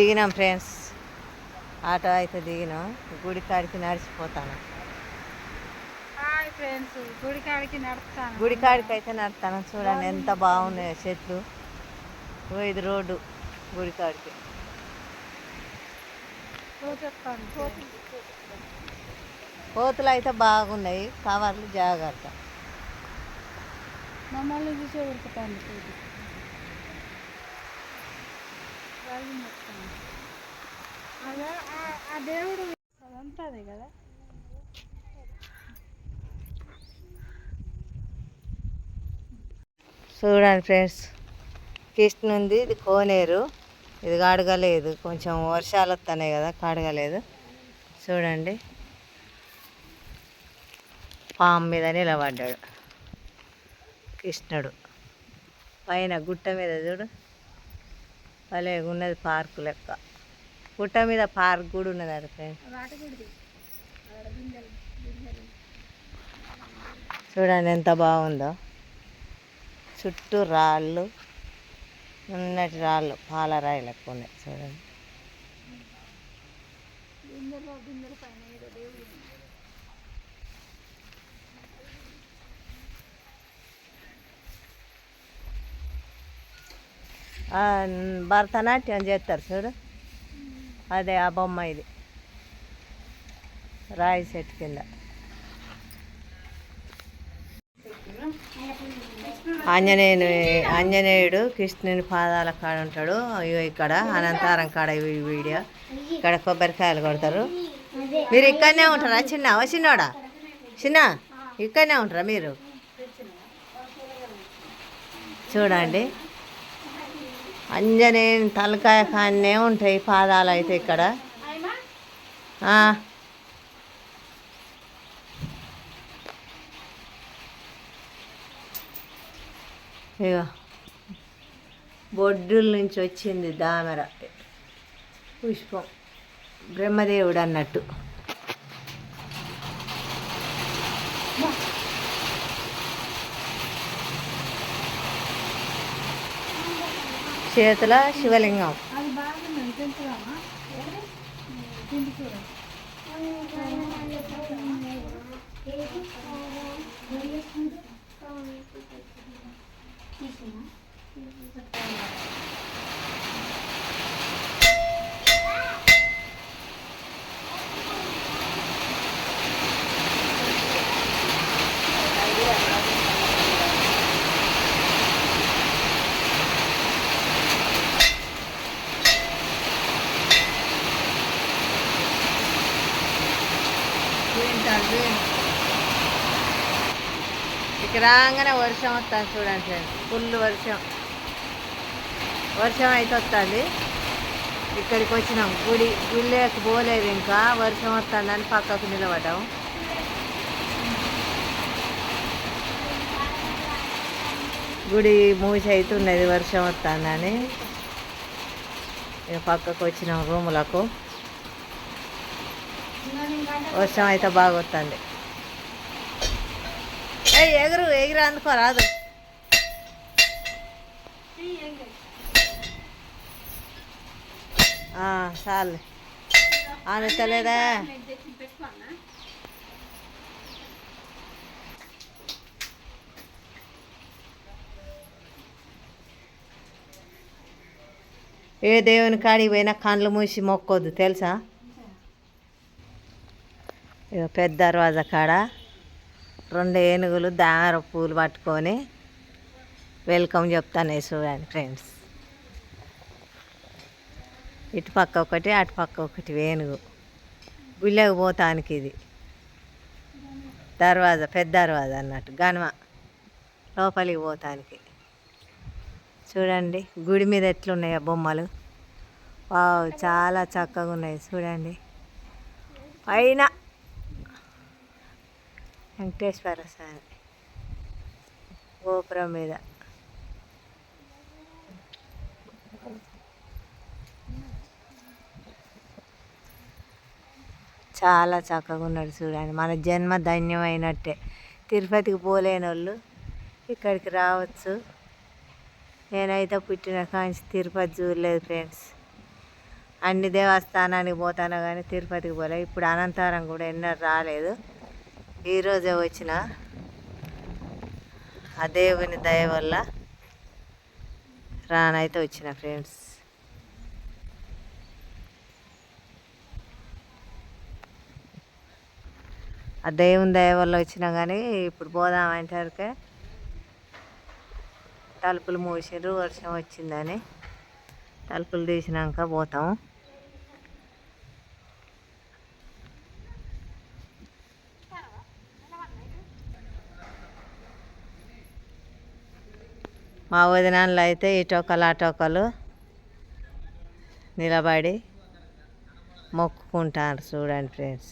దిగినాం friends. Auto అయితే దిగినాం. గుడి కాడికి నడిచిపోతాను. ఫ్రెండ్స్ గుడి కాడికి నడుస్తాను. గుడి కాడికి అయితే నడుస్తాను. చూడండి ఎంత బాగున్నాయో చెట్లు. ఇది రోడ్డు గుడి కాడికి. కోతులు అయితే బాగున్నాయి. కవర్లు జాగ్రత్త. మమ్మల్ని చూసే ఉరుకుతాను అదే ఆ- దేవుడు అదంతా అదే కదా. చూడండి ఫ్రెండ్స్ కిష్ణ ఉంది ఇది కోనేరు. ఇది కాడగలేదు కొంచెం వర్షాలు వస్తున్నాయి కదా కాడగలేదు. చూడండి. పాము మీద నిలబడ్డాడు. కృష్ణుడు. పైన గుట్ట మీద చూడు. భలే ఉన్నది పార్క్ లెక్క. పుట్ట మీద పార్క్ కూడా ఉన్నది అది ఫ్రెండ్స్ చూడండి ఎంత బాగుందో. చుట్టూ రాళ్ళు ఉన్నటి రాళ్ళు పాలరాయి లెక్క ఉన్నాయి చూడండి బిందెలో బిందెల పైన ఏదో దేవుడు ఆ, భరతనాట్యం చేస్తారు చూడు. అదే ఆ బొమ్మ ఇది. రాయి చెట్టు కింద. ఆంజనేయుని ఆంజనేయుడు కృష్ణుని పాదాల కాడ ఉంటాడు. ఇగో ఇక్కడ అనంతారం కాడ ఈ వీడియో. ఇక్కడ కొబ్బరికాయలు కొడతారు. మీరు ఇక్కడనే ఉంటారా? చిన్న చిన్నవాడా చిన్నోడా? చిన్న ఇక్కడనే ఉంటారా మీరు? చూడండి. అంజనే తలకాయ కాన్నే ఉంటాయి పాదాలు అయితే ఇక్కడ. ఇగో బొడ్డుల నుంచి వచ్చింది దామెర పుష్పం. బ్రహ్మదేవుడు అన్నట్టు. చేతుల శివలింగం అది రాగానే వర్షం వస్తుంది చూడండి ఫ్రెండ్స్. ఫుల్ వర్షం. వర్షం అయితే వస్తుంది. ఇక్కడికి వచ్చినాం. గుడి గుళ్ళేకి పోలేదు ఇంకా. వర్షం వస్తుందని పక్కకు నిలబడ్డాం. గుడి మూసి అవుతున్నది వర్షం వస్తుందని. ఇక పక్కకు వచ్చినాం రూములకు. వర్షం అయితే బాగా వస్తుంది. ఏ ఎగురు ఎగురు అందుకో రాదు. ఆ, చాలు. ఆమె తెలియదా ఏ దేవుని కాడికి పోయినా కండ్లు మూసి మొక్కొద్దు తెలుసా? పెద్ద దర్వాజా కాడ? రెండు ఏనుగులు దార పూలు పట్టుకొని వెల్కమ్ చెప్తాను చూడండి ఫ్రెండ్స్. ఇటు పక్క ఒకటి అటు పక్క ఒకటి ఏనుగు. గుళ్ళకి పోతానికి ఇది. దర్వాజా పెద్ద దర్వాజా అన్నట్టు గనమ లోపలికి పోతానికి. చూడండి గుడి మీద ఎట్లున్నాయో బొమ్మలు. వావ్ చాలా చక్కగా ఉన్నాయి. చూడండి. పైన వెంకటేశ్వర స్వామి గోపురం మీద. చాలా చక్కగా ఉన్నాడు చూడండి. మన జన్మ ధన్యమైనట్టే. తిరుపతికి పోలేని వాళ్ళు ఇక్కడికి రావచ్చు. నేనైతే పుట్టిన కాంచి తిరుపతి చూడలేదు ఫ్రెండ్స్. అన్ని దేవస్థానానికి పోతాను కానీ తిరుపతికి పోలే. ఇప్పుడు అనంతరం కూడా ఎన్నో రాలేదు. ఈరోజే వచ్చిన. ఆ దేవుని దయ వల్ల రానైతే వచ్చిన ఫ్రెండ్స్. ఆ దేవుని దయ వల్ల వచ్చినా కానీ ఇప్పుడు పోదామంటారుకే తలుపులు మూసిర్రు వర్షం వచ్చిందని. తలుపులు తీసినాక పోతాం. మా వదినాళ్ళు అయితే ఈ టొక్కలు ఆ టొక్కలు నిలబడి మొక్కుకుంటారు చూడండి ఫ్రెండ్స్.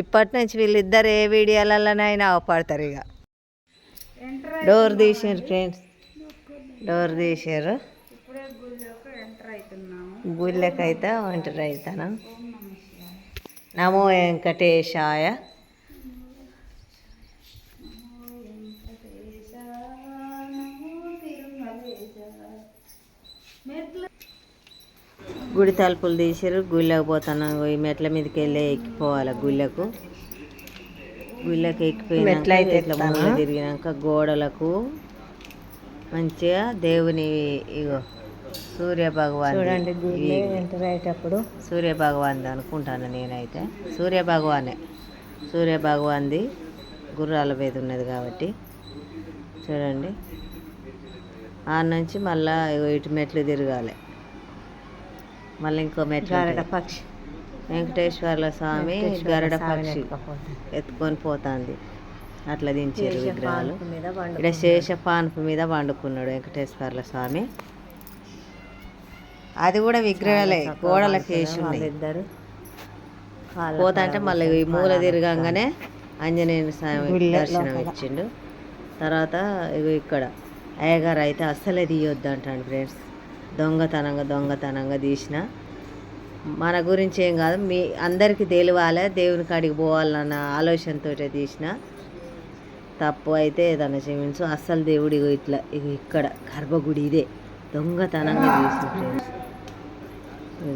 ఇప్పటి నుంచి వీళ్ళిద్దరు ఏ వీడియోలలోనైనా అవపడతారు ఇక. డోర్ తీసారు ఫ్రెండ్స్. డోర్ తీసారు గుళ్ళకైతే ఒంటరి అవుతాను నమో వెంకటేశాయ. గుడి తలుపులు తీసారు గుళ్ళకి పోతాను ఈ మెట్ల మీదకి వెళ్ళి ఎక్కిపోవాలి గుళ్ళకు. గుళ్ళకి ఎక్కిపోయినాక ఇట్లా తిరిగినాక గోడలకు మంచిగా దేవుని ఇగో సూర్య భగవాన్ చూడండి సూర్య భగవాన్ అనుకుంటాను నేనైతే. సూర్య భగవానే. సూర్య భగవాన్ది గుర్రాల మీద ఉన్నది కాబట్టి. చూడండి. ఆ నుంచి మళ్ళా ఇగో ఇటు మెట్లు తిరగాలి. మళ్ళీ ఇంకో మెట్లు గరడ పక్షి. వెంకటేశ్వర్ల స్వామి గరడ పక్షి ఎత్తుకొని పోతుంది. అట్లా దించారు విగ్రహాలు. ఇక్కడ శేష పాన్పు మీద వండుకున్నాడు వెంకటేశ్వర్ల స్వామి. అది కూడా విగ్రహాలే గోడలకు వేసి ఉన్నాయి. ఇద్దరు పోతాంటే మళ్ళీ ఈ మూల తిరగంగానే ఆంజనేయ స్వామి దర్శనం ఇచ్చిండు. తర్వాత ఇక్కడ అయ్యగారు అయితే అస్సలే తీయొద్దు అంటాడు ఫ్రెండ్స్. దొంగతనంగా దొంగతనంగా తీసిన. మన గురించి ఏం కాదు మీ అందరికీ తెలియాలి దేవుని కాడికి పోవాలన్న ఆలోచనతో తీసిన. తప్పు అయితే ఏదన్నా క్షమించు అస్సలు దేవుడి ఇట్లా ఇగో ఇక్కడ గర్భగుడి ఇదే. దొంగతనంగా తీసిన ఫ్రెండ్స్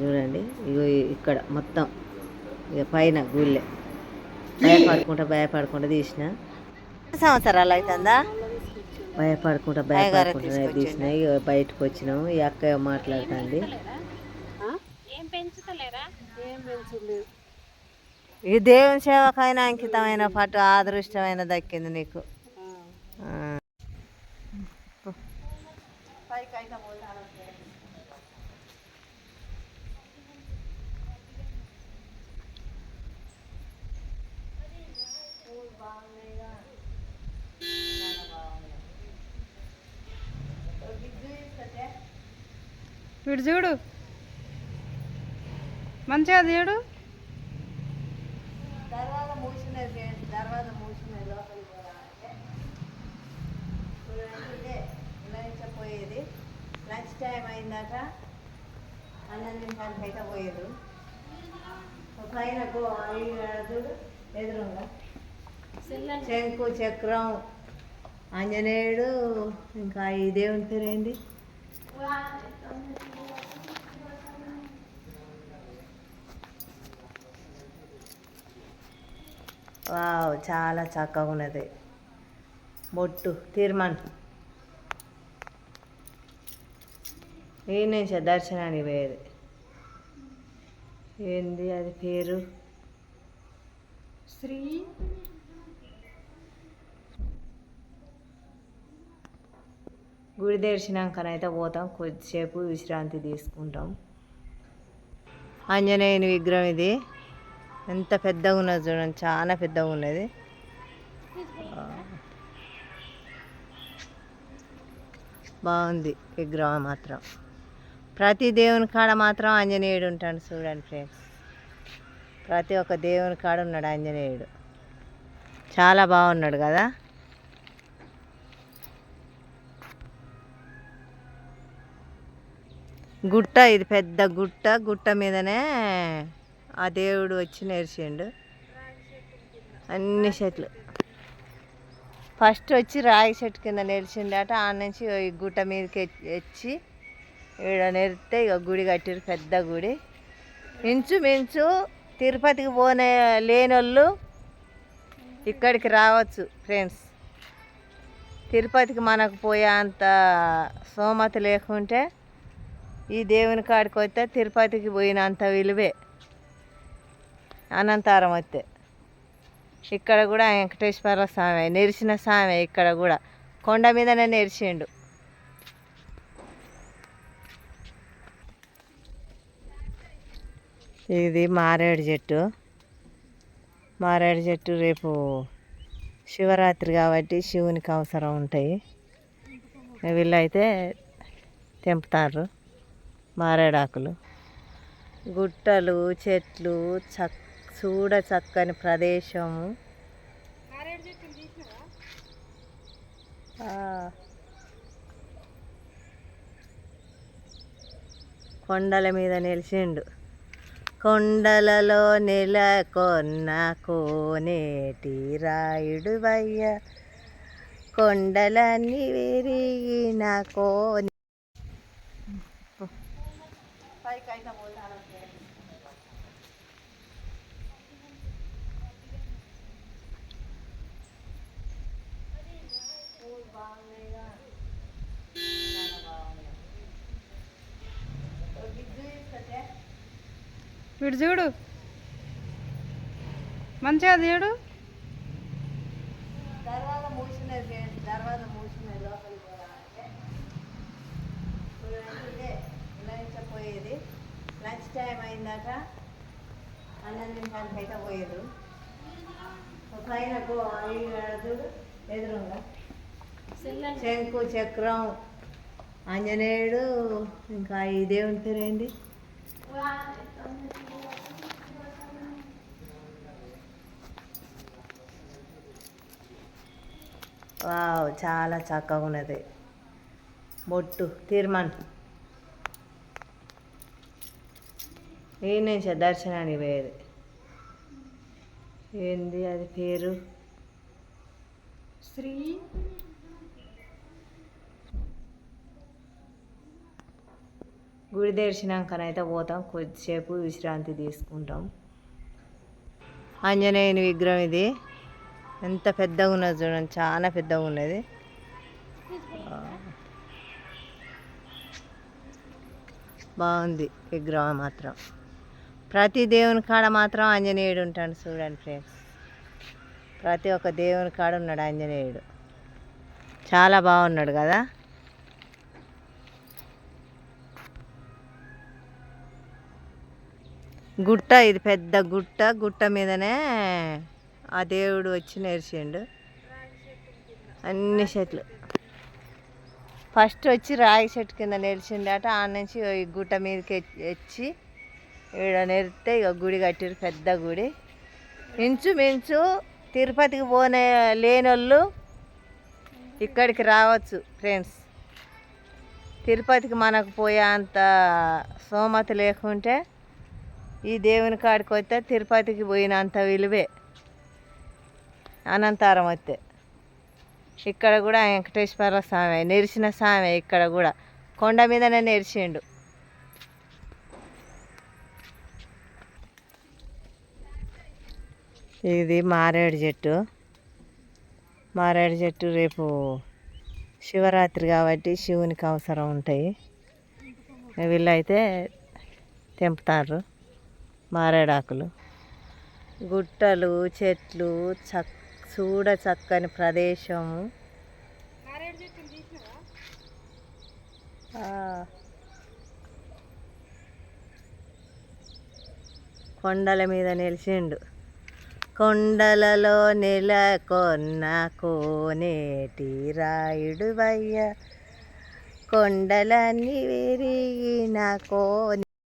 చూడండి ఇగో ఇక్కడ మొత్తం ఇక పైన గుళ్ళే. భయపడుకుంటా భయపడకుండా తీసిన. సంవత్సరాలు అవుతుందా? భయపడుకుంటా భయపడుకుంటా తీసిన ఇక బయటకు వచ్చినాము ఈ అక్క మాట్లాడుతుంది. ఈ దేవుని సేవకైనా అంకితమైన పట్టు అదృష్టమైన దక్కింది నీకు. ఆ. వీడు చూడు. మంచిగా చూడు ఇదే పోయేది లంచ్ టైం అయిందాక అన్నం తినడానికి అయితే పోయేది. ఈ చూడు ఎదురుగా. శంకు చక్రం ఆంజనేయుడు ఇంకా ఈ దేవుని పేరు ఏంది వావ్ చాలా చక్కగా ఉన్నది. బొట్టు తీర్మాన్. ఈ నుంచి దర్శనానికి పోయేది. ఏంది అది పేరు? శ్రీ గుడి దర్శనాకనైతే పోతాం. కొద్దిసేపు విశ్రాంతి తీసుకుంటాం. ఆంజనేయుని విగ్రహం ఇది. ఎంత పెద్దగా ఉన్నది చూడండి చాలా పెద్దగా ఉన్నది. బాగుంది విగ్రహం మాత్రం. ప్రతి దేవుని కాడ మాత్రం ఆంజనేయుడు ఉంటాడు చూడండి ఫ్రెండ్స్. ప్రతి ఒక్క దేవుని కాడ ఉన్నాడు ఆంజనేయుడు. చాలా బాగున్నాడు కదా? గుట్ట ఇది పెద్ద గుట్ట. గుట్ట మీదనే ఆ దేవుడు వచ్చి నేర్చిండు. అన్ని చెట్లు. ఫస్ట్ వచ్చి రాగి చెట్టు కింద నేర్చిండట. ఆ నుంచి ఈ గుట్ట మీదకి వచ్చి ఈడ నెరితే ఇక గుడి కట్టిరు పెద్ద గుడి. ఇంచుమించు తిరుపతికి పోనే లేనోళ్ళు ఇక్కడికి రావచ్చు ఫ్రెండ్స్. తిరుపతికి మనకు పోయే అంత సోమత లేకుంటే ఈ దేవుని కాడికి వస్తే తిరుపతికి పోయినంత విలువే. అనంతారం వస్తే ఇక్కడ కూడా వెంకటేశ్వర స్వామి నెరిసిన స్వామి ఇక్కడ కూడా. కొండ మీదనే నెరిసిండు ఇది మారేడు చెట్టు. మారేడు చెట్టు రేపు శివరాత్రి కాబట్టి శివునికి అవసరం ఉంటాయి. వీళ్ళైతే తెంపుతారు మారేడాకులు గుట్టలు చెట్లు చక్క చూడ చక్కని ప్రదేశము. కొండల మీద నిలిచిండు. కొండలలో నెలకొన్న కోనేటి రాయుడు వయ్య. కొండలన్నీ విరిగిన కోని వీడు చూడు. మంచిగా చూడు పోయేది లంచ్ టైం అయిందాక అన్నం తినడానికి అయితే పోయేది. చూడు ఎదురుగా. శంకు చక్రం ఆంజనేయుడు ఇంకా ఈ దేవుని పేరు వావ్ చాలా చక్కగా ఉన్నది. బొట్టు తీర్మాన్. ఈ నుంచి దర్శనానికి పోయేది. ఏంది అది పేరు? శ్రీ గుడి దర్శనానికనైతే పోతాం. కొద్దిసేపు విశ్రాంతి తీసుకుంటాం. ఆంజనేయుని విగ్రహం ఇది. ఎంత పెద్దగా ఉన్నది చూడండి చాలా పెద్దగా ఉన్నది. బాగుంది విగ్రహం మాత్రం. ప్రతి దేవుని కాడ మాత్రం ఆంజనేయుడు ఉంటాడు చూడండి ఫ్రెండ్స్ ప్రతి ఒక్క దేవుని కాడ ఉన్నాడు ఆంజనేయుడు. చాలా బాగున్నాడు కదా? గుట్ట ఇది పెద్ద గుట్ట. గుట్ట మీదనే ఆ దేవుడు వచ్చి నేర్చిండు. అన్ని చెట్లు. ఫస్ట్ వచ్చి రాగి చెట్టు కింద నిలిచిండట ఆ నుంచి ఈ గుట్ట మీదకి వచ్చి ఈడ నెరితే ఇక గుడి కట్టిరు పెద్ద గుడి. ఇంచుమించు తిరుపతికి పోనే లేని వాళ్ళు ఇక్కడికి రావచ్చు ఫ్రెండ్స్. తిరుపతికి మనకు పోయే అంత సోమత లేకుంటే ఈ దేవుని కాడికి వస్తే తిరుపతికి పోయినంత విలువే. అనంతారం వస్తే ఇక్కడ కూడా వెంకటేశ్వర స్వామి నెరిసిన స్వామి ఇక్కడ కూడా. కొండ మీదనే నేర్చిండు. ఇది మారేడు చెట్టు. మారేడు చెట్టు రేపు శివరాత్రి కాబట్టి శివునికి అవసరం ఉంటాయి. వీళ్ళైతే తెంపుతారు మారేడాకులు గుట్టలు చెట్లు చక్క చూడ చక్కని ప్రదేశము. కొండల మీద నిలిచిండు. కొండలలో నెలకొన్న కోనేటి రాయుడు వయ్య. కొండలన్నీ విరిగిన కోని